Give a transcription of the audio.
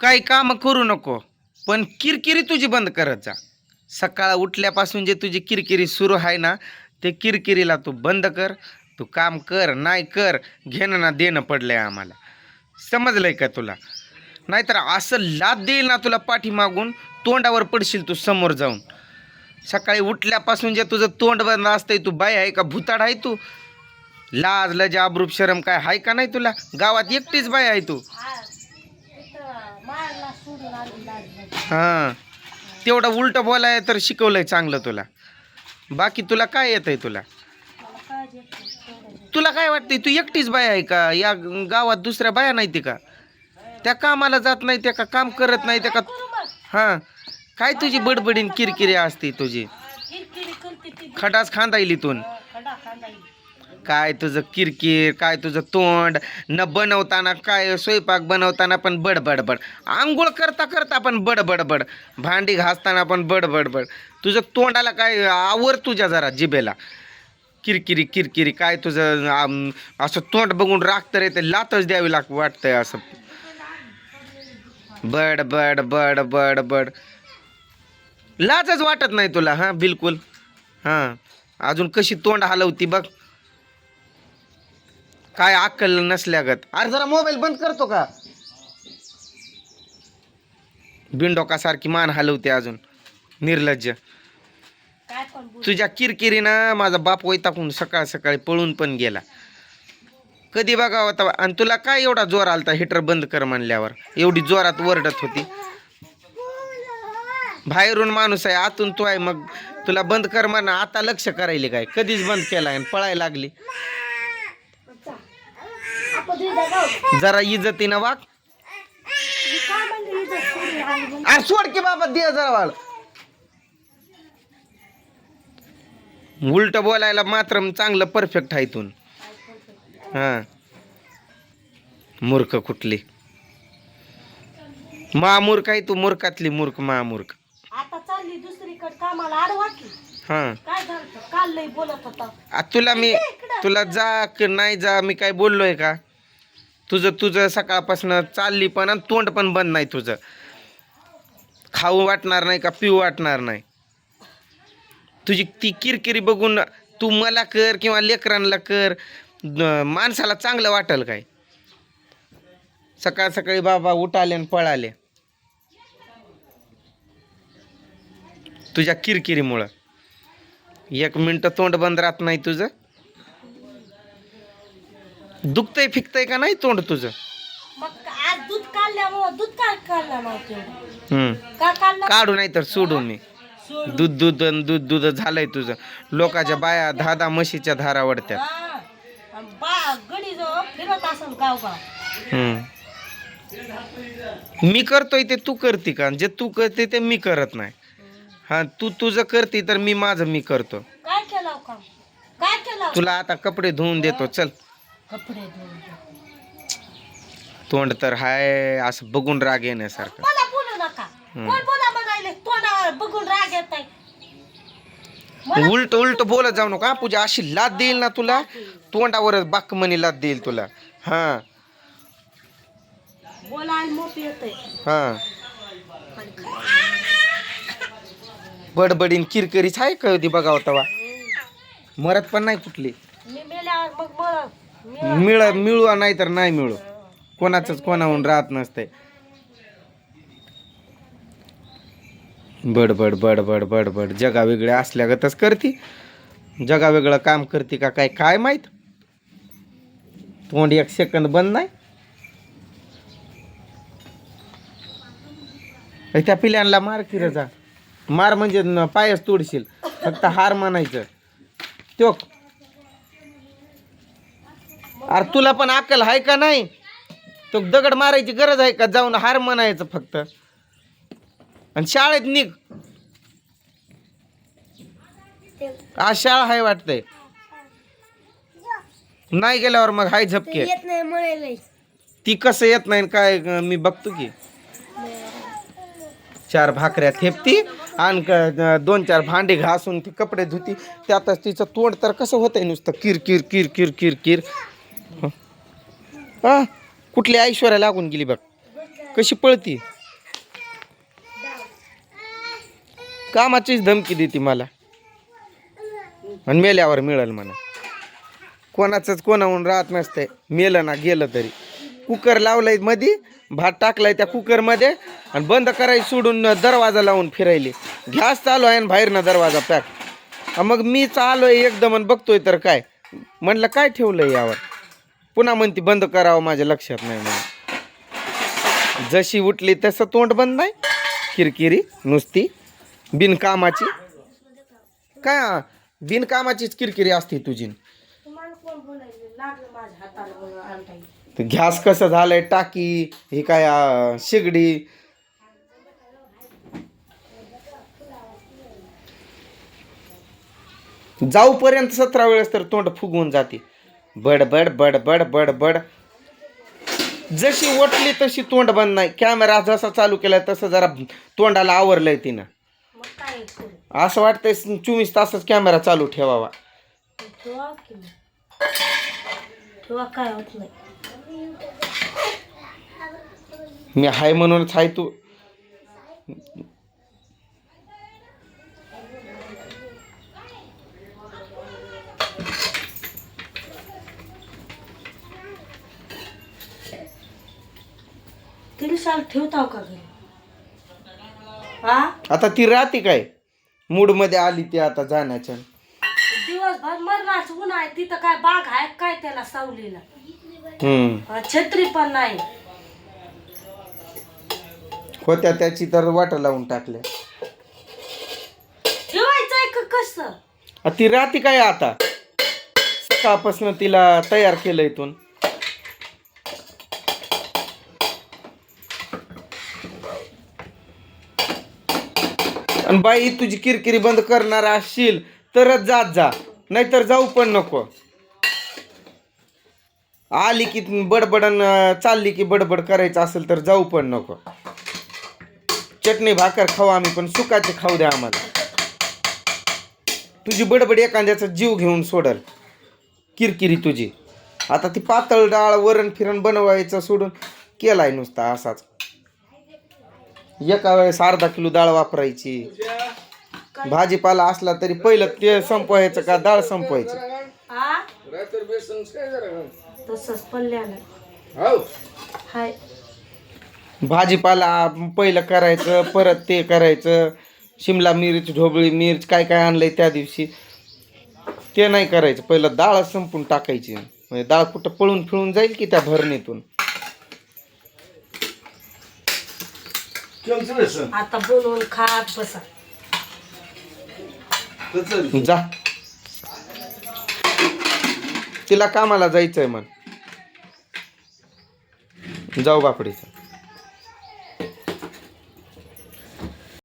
काही काम करू नको. पण किरकिरी तुझी बंद करत जा. सकाळ उठल्यापासून जे तुझी किरकिरी सुरू आहे ना ते किरकिरीला तू बंद कर. तू काम कर नाही कर घेणं ना देणं पडलं आहे आम्हाला. समजलंय का तुला? नाहीतर असं लाद देईल ना तुला पाठीमागून तोंडावर पडशील तू समोर जाऊन. सकाळी उठल्यापासून जे तुझं तोंड बंद असतंय तू बाय आहे का? भुताड आहे तू? लाज लजा अब्रूप शरम काय आहे का नाही तुला? गावात एकटीच बाय आहे तू. हां. तेवढा उलटं बोलाय तर शिकवलंय चांगलं तुला. बाकी तुला काय येत आहे तुला? तुला काय वाटतंय तू एकटीच बाय आहे का? या गावात दुसऱ्या बाया नाही ते का? त्या कामाला जात नाही त्या का काम करत नाही त्या का हां. काय तुझी बडबडीन किरकिरी असते तुझी? खटास खांदा येईल इथून काय तुझं किरकिर काय तुझं तोंड न बनवताना काय स्वयंपाक बनवताना पण बड आंघोळ करता करता पण बड भांडी घासताना पण बड तुझं तोंडाला काय आवर तुझ्या जरा जिबेला किरकिरी किरकिरी काय तुझं असं तोंड बघून राग तर येते लातच द्यावी लाग वाटतंय असं. बड बड बड बड बड. लाजच वाटत नाही तुला हां बिलकुल. हां. अजून कशी तोंड हलवती बघ. काय अक्कल नसल्यागत. अरे जरा मोबाईल बंद करतो का? बिंडोकासारखी मान हलवते अजून. निर्लज्ज. तुझ्या किरकिरीनं माझा बाप वैताकून सकाळ सकाळी पळून पण गेला. कधी बघावं तेव्हा आणि तुला काय एवढा जोर आलता हिटर बंद कर म्हणल्यावर? एवढी जोरात वरडत होती. बाहेरून माणूस आहे आतून तू आहे मग तुला बंद कर म्हणा आता लक्ष करायले काय? कधीच बंद केलाय आणि पळायला लागली. जरा इज्जतीनं वाग अरे सोड की बाबा दे जरा वाळ. उलट बोलायला मात्र चांगलं परफेक्ट आहे इथून. हा. मूर्ख कुठली? महामूर्ख आहे तू मूर्खातली मूर्ख महामूर्ख. आता चालली दुसरीकडे कामाला आडवा की हा. काय झालं काल लई बोलत होता. आ, तुला मी तुला जा की नाही जा मी काय बोललोय का? तुझं तुझं सकाळपासून चालली पण आणि तोंड पण बंद नाही तुझं. खाऊ वाटणार नाही का पिऊ वाटणार नाही. तुझी ती किरकिरी बघून तू मला कर किंवा लेकरांना कर माणसाला चांगलं वाटेल काय? सकाळ सकाळी बाबा उठाले आणि पळाले. तुझ्या किरकिरीमुळं. एक मिनटं तोंड बंद राहत नाही तुझं. दुखतंय फिकतंय का नाही तोंड तुझं? मग आज दूध काढल्यामुळं दूध काय काढलं नव्हतं एवढं? हम्म. का काढलं? काढू नाही तर सोडून मी. दूध दूध अन दूध दूध झालंय तुझं. लोकाच्या बाया दहा दहा म्हशीच्या धारा वडत्यात हा. आणि बा गडी जो फिरत असेल गाव गाव हम्म. मी करतोय ते तू करते का? जे तू करते ते मी करत नाही. हा तू तुझं करते तर मी माझं मी करतो. काय केलं हो काम? काय केलं? हो? तुला आता कपडे धुवून देतो. चल. कपडे धुवून. तोंड तर हाय असं बघून राग येण्यासारखं. मला बोलू नका. हम्म. कोण बोला तोंडावर बघून राग येत आहे उलट उलट बोलत जाऊ नका. पूजा अशी लाद देईल ना तुला? तोंडावरच बाकमनी लाद देईल तुला. हा. बोलायला मोप येत हा. बडबडीन किरकिरीच आहे का ती बघावं तवा. मरत पण नाही कुठली. मी मेल्यावर मग मिळ मिळू नाही तर नाही मिळू. कोणाचंच कोणाहून राहत नसते बडबड बडबड बडबड बड बड जगा वेगळे असल्यागतच करती. जगा वेगळं काम करते का काय काय माहीत? तोंड एक सेकंद बंद नाही. त्या पिल्यांना मार की जा. मार म्हणजे न- पायच तोडशील. फक्त हार मानायचं तो अरे तुला पण अक्कल आहे का नाही? तो दगड मारायची गरज आहे का? जाऊन हार म्हणायचं फक्त. आणि शाळेत निघ. आज शाळा आहे वाटतंय. नाही गेल्यावर मग हाय झपके. ती कसं येत नाही काय मी बघतो की. चार भाकऱ्या थेपती आणि दोन चार भांडी घासून ती कपडे धुती. त्यातच तिचं तोंड तर कसं होतंय नुसतं किर किर किर किर किर किर हा? कुठली ऐश्वर्या लागून गेली बघ. कशी पळती. कामाचीच धमकी देते मला. आणि मेल्यावर मिळेल म्हणा. कोणाचंच कोणाहून राहत नसतंय. मेलं ना गेलं तरी. कुकर लावलायमध्ये भात टाकलाय त्या कुकरमध्ये आणि बंद करायला सोडून दरवाजा लावून फिरायले. गॅस चालू आहे आणि बाहेरनं दरवाजा पॅक. मग मीच आलोय एकदम आणि बघतोय तर काय. म्हणलं काय ठेवलंय यावर? पुन्हा म्हणती बंद करावं माझ्या लक्षात नाही म्हणून. जशी उठली तसं तोंड बंद नाही. किरकिरी नुसती बिनकामाची. काय? बिनकामाचीच किरकिरी असते तुझी. गॅस कसं झालंय टाकी हे काय शेगडी. जाऊपर्यंत सतरा वेळेस तर तोंड फुगवून जाते. बडबड बडबड बडबड. जशी ओटली तशी तोंड बंद नाही. कॅमेरा जसा चालू केलाय तसं जरा तोंडाला आवरलंय तिनं. असं वाटतंय चोवीस तासच कॅमेरा चालू ठेवावा. मी हाय म्हणूनच हाय तू. तिला शाल ठेवताव का घरी? हा? आता ती राहते काय? मूडमध्ये आली ती आता जाण्याच्या. दिवसभर मरणाच ऊन आहे तिथं काय बाग आहे काय त्याला सावलीला? हम्म. छत्री पण नाही. होत्या त्याची तर वाट लावून टाकल्या. ठेवायचंय का कसं? आ, ती राहते काय आता? सकाळपासून तिला तयार केलं इथून. आणि बाई तुझी किरकिरी बंद करणार असशील तरच जात जा. नाहीतर जाऊ पण नको. आली की बडबडन चालली की बडबड करायचं असेल तर जाऊ पण नको. चटणी भाकर खाऊ आम्ही पण सुकाचे खाऊ द्या आम्हाला. तुझी बडबड एखाद्याचा जीव घेऊन सोडल. किरकिरी तुझी. आता ती पातळ डाळ वरण फिरण बनवायचं सोडून केलाय नुसता असाच. एका वेळेस अर्धा किलो डाळ वापरायची. भाजीपाला असला तरी पहिलं ते संपवायचं का डाळ संपवायची? तसंच पडल्यानं. हाय. भाजीपाला पहिलं करायचं परत ते करायचं. शिमला मिरच ढोबळी मिरच काय काय आणलंय त्या दिवशी. ते नाही करायचं. पहिलं डाळ संपून टाकायची. म्हणजे डाळ कुठं पळून फिळून जाईल की त्या भरणीतून? आता खात बसा. जा. तिला कामाला जायचंय मग जाऊ बापडीचं.